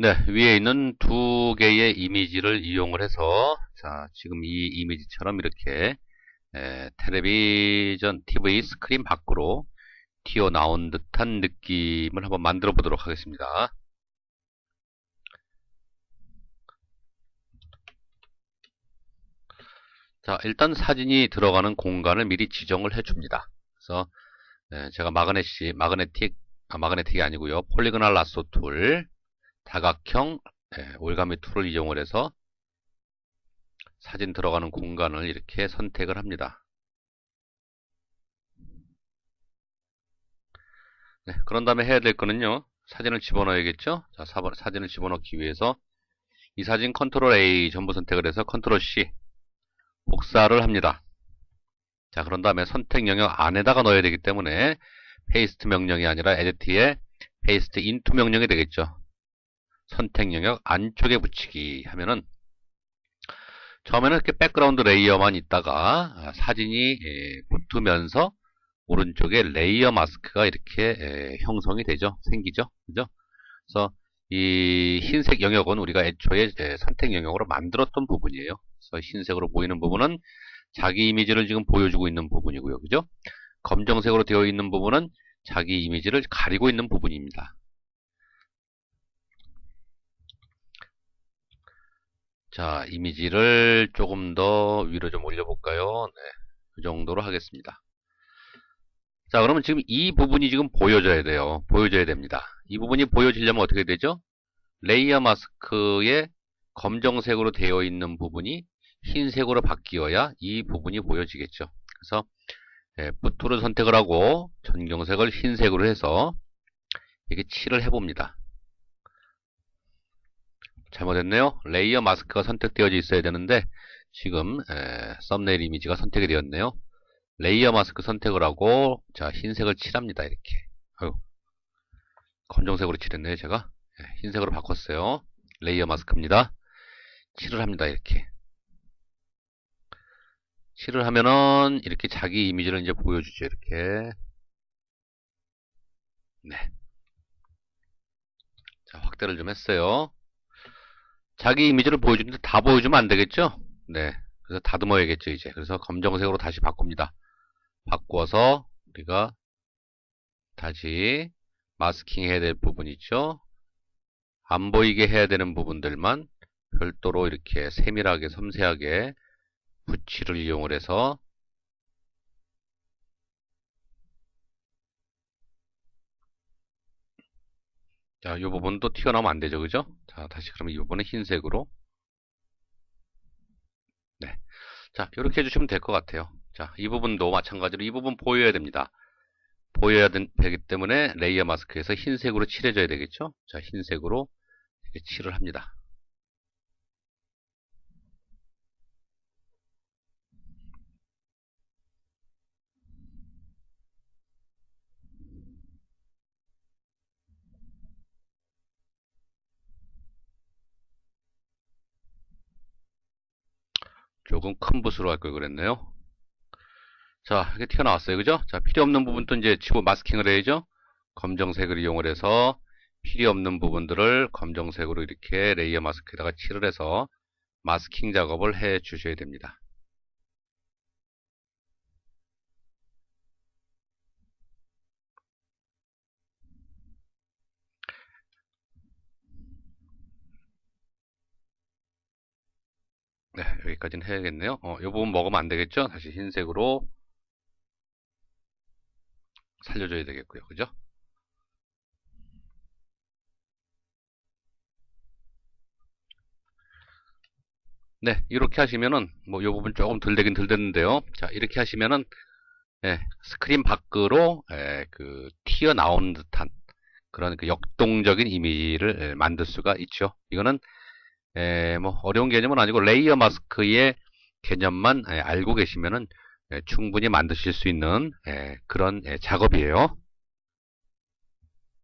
네, 위에 있는 두 개의 이미지를 이용을 해서 자, 지금 이 이미지처럼 이렇게 에, 텔레비전 TV 스크린 밖으로 튀어나온 듯한 느낌을 한번 만들어 보도록 하겠습니다. 자, 일단 사진이 들어가는 공간을 미리 지정을 해 줍니다. 그래서 네, 제가 마그네시, 마그네틱, 아, 마그네틱이 아니고요. 폴리그널 라소 툴, 다각형 네, 올가미 툴을 이용을 해서 사진 들어가는 공간을 이렇게 선택을 합니다. 네, 그런 다음에 해야 될 거는요. 사진을 집어넣어야겠죠? 자, 사진을 집어넣기 위해서 이 사진 컨트롤 A 전부 선택을 해서 컨트롤 C 복사를 합니다. 자, 그런 다음에 선택 영역 안에다가 넣어야 되기 때문에 페이스트 명령이 아니라 에디트에 페이스트 인투 명령이 되겠죠. 선택 영역 안쪽에 붙이기 하면은 처음에는 이렇게 백그라운드 레이어만 있다가 아, 사진이 예, 붙으면서 오른쪽에 레이어 마스크가 이렇게 형성이 되죠. 생기죠. 그죠? 그래서 이 흰색 영역은 우리가 애초에 선택 영역으로 만들었던 부분이에요. 그래서 흰색으로 보이는 부분은 자기 이미지를 지금 보여주고 있는 부분이고요. 그죠? 검정색으로 되어 있는 부분은 자기 이미지를 가리고 있는 부분입니다. 자, 이미지를 조금 더 위로 좀 올려볼까요? 네, 그 정도로 하겠습니다. 자, 그러면 지금 이 부분이 지금 보여져야 돼요. 보여져야 됩니다. 이 부분이 보여지려면 어떻게 되죠? 레이어 마스크에 검정색으로 되어 있는 부분이 흰색으로 바뀌어야 이 부분이 보여지겠죠. 그래서 예, 부트를 선택을 하고 전경색을 흰색으로 해서 이렇게 칠을 해봅니다. 잘못했네요. 레이어 마스크가 선택되어 있어야 되는데 지금 에, 썸네일 이미지가 선택이 되었네요. 레이어 마스크 선택을 하고 자 흰색을 칠합니다. 이렇게 아유, 검정색으로 칠했네요. 제가 예, 흰색으로 바꿨어요. 레이어 마스크입니다. 칠을 합니다. 이렇게 칠을 하면은 이렇게 자기 이미지를 이제 보여주죠. 이렇게 네. 자 확대를 좀 했어요. 자기 이미지를 보여주는데 다 보여주면 안 되겠죠? 네. 그래서 다듬어야겠죠, 이제. 그래서 검정색으로 다시 바꿉니다. 바꿔서 우리가 다시 마스킹 해야 될 부분 있죠? 안 보이게 해야 되는 부분들만 별도로 이렇게 세밀하게 섬세하게 붓칠을 이용을 해서 자, 이 부분도 튀어나오면 안 되죠. 그죠? 자, 다시 그러면 이 부분은 흰색으로. 네. 자, 이렇게 해주시면 될 것 같아요. 자, 이 부분도 마찬가지로 이 부분 보여야 됩니다. 보여야 되기 때문에 레이어 마스크에서 흰색으로 칠해줘야 되겠죠? 자, 흰색으로 칠을 합니다. 조금 큰 붓으로 할 걸 그랬네요. 자, 이렇게 튀어나왔어요. 그죠? 자, 필요 없는 부분도 이제 지워 마스킹을 해야죠. 검정색을 이용을 해서 필요 없는 부분들을 검정색으로 이렇게 레이어 마스크에다가 칠을 해서 마스킹 작업을 해 주셔야 됩니다. 네, 여기까지는 해야겠네요. 어, 이 부분 먹으면 안 되겠죠? 다시 흰색으로 살려줘야 되겠고요. 그죠? 네, 이렇게 하시면은 뭐 이 부분 조금 덜 되긴 덜 됐는데요. 자, 이렇게 하시면은 예, 스크린 밖으로 예, 그 튀어나온 듯한 그런 그 역동적인 이미지를 예, 만들 수가 있죠. 이거는 에, 예, 뭐 어려운 개념은 아니고 레이어 마스크의 개념만 에, 예, 알고 계시면은 에, 예, 충분히 만드실 수 있는 그런 작업이에요.